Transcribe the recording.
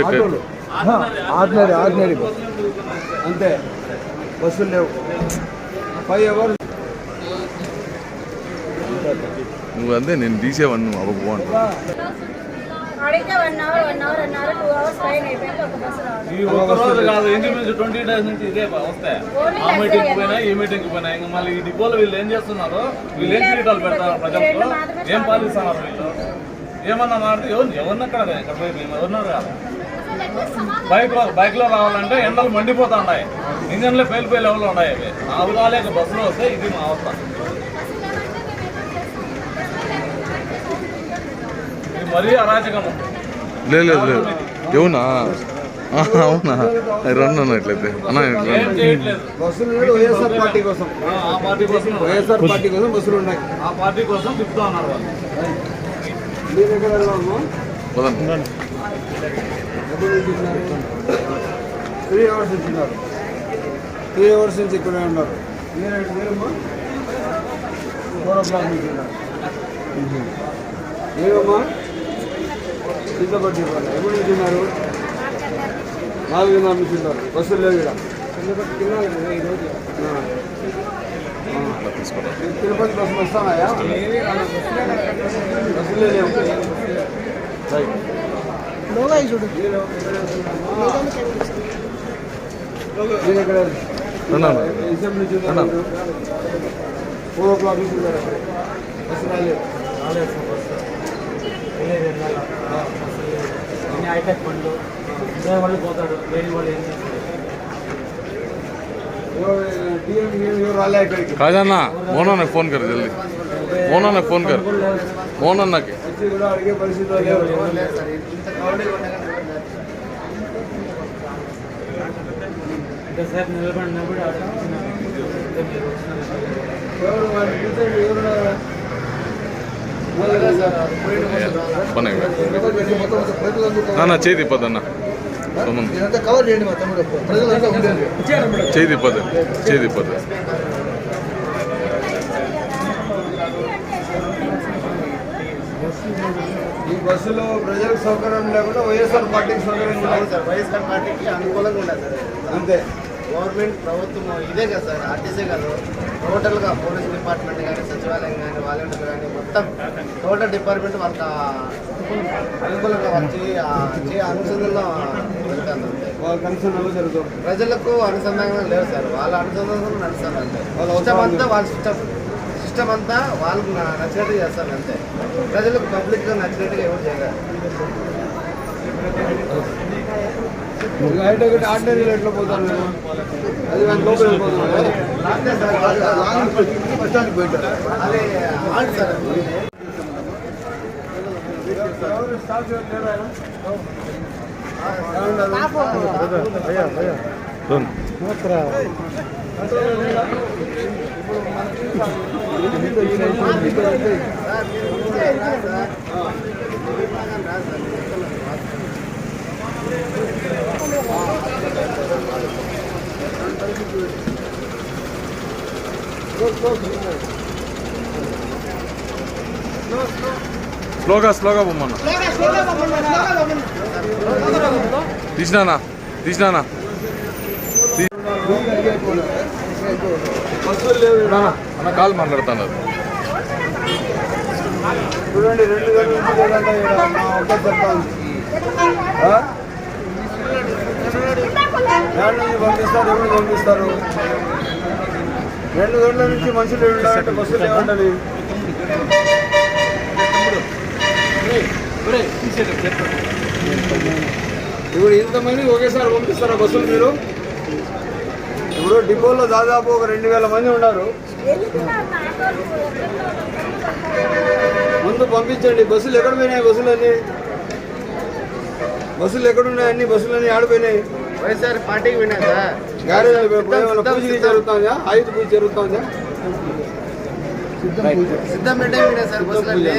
ఆటోలు ordinary ordinary bus అంతే. బస్సులు లేవు. ఫైవ్ అవర్స్ నువ్వు అంతే నేను తీసేవాడిని నువ్వు అవ్వకు అంటావు అడిగితే వన్ అవర్ వన్ అవర్ అన్నారు టూ అవర్స్ పైన అయిపోయింది ఒక బస్సు రావడం. ఈ రోజు కాదు ఇంచుమించు ట్వంటీ డేస్ నుంచి ఇదే వస్తాయి ఆ మీటింగ్ పోయినా ఈ మీటింగ్ పోయినా ఇంకా మళ్ళీ ఈ డిపోలో వీళ్ళు ఏం చేస్తున్నారు వీళ్ళు ఏం కిరీటాలు పెడతారు ప్రజలకు? ఏం పాలిస్తున్నారు వీళ్ళు? ఏమన్నా మాడితే ఎవరు ఎవరిని అక్కడ ఇక్కడ పోయి మేము ఎవరున్నారు కాదు. బైక్లో బైక్లో రావాలంటే ఎండలు మండిపోతా ఉన్నాయి ఇంజన్లో పేలు పేలు ఎవరు ఉన్నాయి అవి. ఆ ఉదాలేక బస్సులో వస్తే ఇది మా అవస్థ. ఇది మరీ అరాచకం. లేదు లేదు లేదు. అవునా? రండి అన్నట్లయితే అన్న బస్సులు వైఎస్ఆర్ పార్టీ కోసం. ఆ, ఆ పార్టీ కోసం వైఎస్ఆర్ పార్టీ కోసం బస్సులు ఉన్నాయి. ఆ పార్టీ కోసం తిప్పుతా ఉన్నారు వాళ్ళు. త్రీ అవర్స్ నుంచి ఉన్నారు త్రీ అవర్స్ నుంచి ఇక్కడే ఉన్నారు మీరు మీరమ్మా ఫోర్ ఓ క్లాక్ నుంచి ఉన్నారు మీరమ్మా చిత్తపట్టి ఎప్పుడు నుంచి ఉన్నారు నాలుగున్నర నుంచి ఉన్నారు బస్సులు లేవు ఇక్కడ ఆ. అట్లా తీసుకోరా తిరుపతి బస్సులు వస్తానాయా బస్సులే లేవు రైట్ మీరు ఎక్కడ రండి అన్న. ఎగ్జామ్ నుంచి ఉన్నారు ఫోర్ ఓ క్లాక్ హైటెక్ బండ్లు ఇదే వాళ్ళు పోతాడు వేరే వాళ్ళు ఏం చేస్తారు? కాదన్న మోనా ఫోన్ కర్ జల్దీ. మోనా ఫోన్ కర్. మోనా నాకు వచ్చి కూడా సోమన్ కవర్ చేయండి మా తమ్ముడు. ప్రజలంతా ఉండేది ఈ బస్సులో ప్రజలకు సౌకర్యం లేకుండా వైఎస్ఆర్ పార్టీకి సౌకర్యం లేదు. సార్ వైఎస్ఆర్ పార్టీకి అనుకూలంగా ఉండదు సార్. అంతే. గవర్నమెంట్ ప్రభుత్వం ఇదే కదా సార్ ఆర్టీసీ కాదు. టోటల్గా పోలీస్ డిపార్ట్మెంట్ కానీ సచివాలయం కానీ వాలంటీర్ కానీ మొత్తం టోటల్ డిపార్ట్మెంట్ వాళ్ళకి అనుకూలంగా వచ్చి జరుగుతుంది ప్రజలకు అనుసంధానం లేదు సార్ వాళ్ళ అనుసంధానం నడుస్తారు అంతే వాళ్ళ సిస్టమ్ అవసరాలు అంతా వాళ్ళ సిస్టమ్ సిస్టమ్ అంతా వాళ్ళకి నచ్చినట్టు చేస్తారు అంతే ప్రజలకు పబ్లిక్గా నచ్చినట్టుగా ఎవరు హైటెక్ ఆర్డినరీ రేట్లో పోతాను నేను అది దాని లోపల వెళ్ళిపోతున్నాను అంతే సార్ బస్ స్టాండ్కి పోయింటారు అదే ఆడు సార్ అది. సార్ స్లోగా స్లోగా పొమ్మన్న తీసినానా తీసినానా. అన్న కాల్ మాట్లాడుతున్నారు. చూడండి రెండు పంపిస్తారు ఎవరు పంపిస్తారు? రెండు గంటల నుంచి మనుషులు బస్సులు ఏమంటది ఇప్పుడు ఇంతమంది ఒకేసారి పంపిస్తారా బస్సులు మీరు? ఇప్పుడు డిపోలో దాదాపు ఒక రెండు వేల మంది ఉన్నారు. ముందు పంపించండి. బస్సులు ఎక్కడ పోయినాయి? బస్సులు అన్ని? బస్సులు ఎక్కడ ఉన్నాయి? అన్ని బస్సులు అన్ని ఆడిపోయినాయి. వైఎస్ఆర్ పార్టీకి విన్నా సార్ గ్యారేజ్ పూజ జరుగుతుందా? ఆయుధ పూజ జరుగుతుందా? సిద్ధం పెట్టే విన్నా సార్ బస్సులన్నీ